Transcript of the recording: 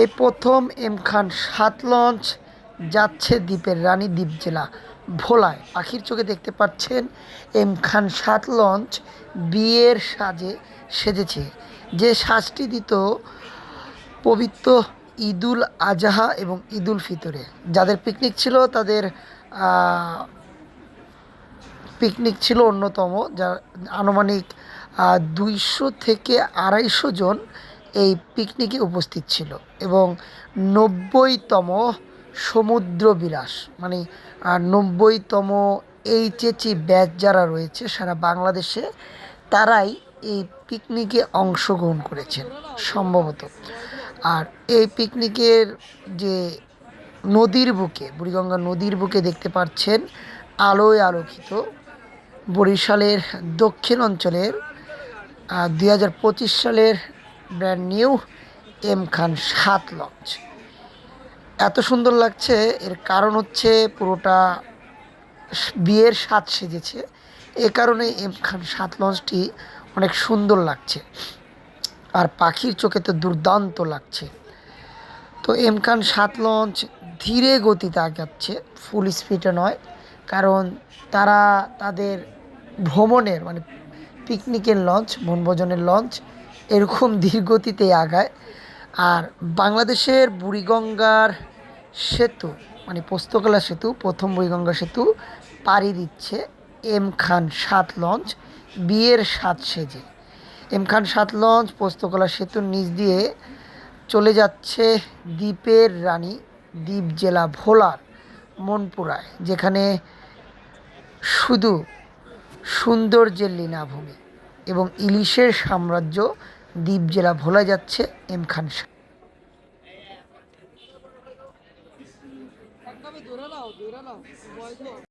এই প্রথম এম খান সাত লঞ্চ যাচ্ছে দ্বীপের রানী দ্বীপ জেলা। ভোলায় পাখির চোখে দেখতে পাচ্ছেন এম খান সাত লঞ্চ বিয়ের সাজে সেজেছে। যে সাজটি দিত পবিত্র ঈদুল আজহা এবং ঈদুল ফিতরে। যাদের পিকনিক ছিল তাদের পিকনিক ছিল অন্যতম। যা আনুমানিক দুইশো থেকে আড়াইশো জন এই পিকনিকে উপস্থিত ছিল এবং নব্বইতম সমুদ্র বিলাস মানে নব্বইতম এইচএচি ব্যাচ যারা রয়েছে সারা বাংলাদেশে, তারাই এই পিকনিকে অংশগ্রহণ করেছেন সম্ভবত। আর এই পিকনিকের যে নদীর বুকে, বুড়িগঙ্গা নদীর বুকে দেখতে পাচ্ছেন আলোয় আলোকিত বরিশালের দক্ষিণ অঞ্চলের দুই হাজার পঁচিশ সালের ব্র্যান্ড নিউ এম খান সাত লঞ্চ এত সুন্দর লাগছে, এর কারণ হচ্ছে পুরোটা বিয়ের স্বাদ সেজেছে। এ কারণে এম খান সাত লঞ্চটি অনেক সুন্দর লাগছে। আর পাখির চোখে তো দুর্দান্ত লাগছে। তো এম খান সাত লঞ্চ ধীরে গতিতে আগাচ্ছে ফুল স্পিডে নয়। কারণ তারা তাদের ভ্রমণের মানে পিকনিকের লঞ্চ বনভোজনের লঞ্চ এরকম ধীর গতিতে আগায়। আর বাংলাদেশের বুড়িগঙ্গার সেতু মানে পোস্তকলা সেতু, প্রথম বুড়িগঙ্গা সেতু পাড়ি দিচ্ছে এম খান সাত লঞ্চ, বিয়ের সাত সেজে। এম খান সাত লঞ্চ পোস্তকলা সেতুর নিচ দিয়ে চলে যাচ্ছে দ্বীপের রানী, দ্বীপ জেলা ভোলার, মনপুরায়, যেখানে শুধু সৌন্দর্যের লীনাভূমি এবং ইলিশের সাম্রাজ্য দ্বীপ জেলা ভোলা যাচ্ছে এম খান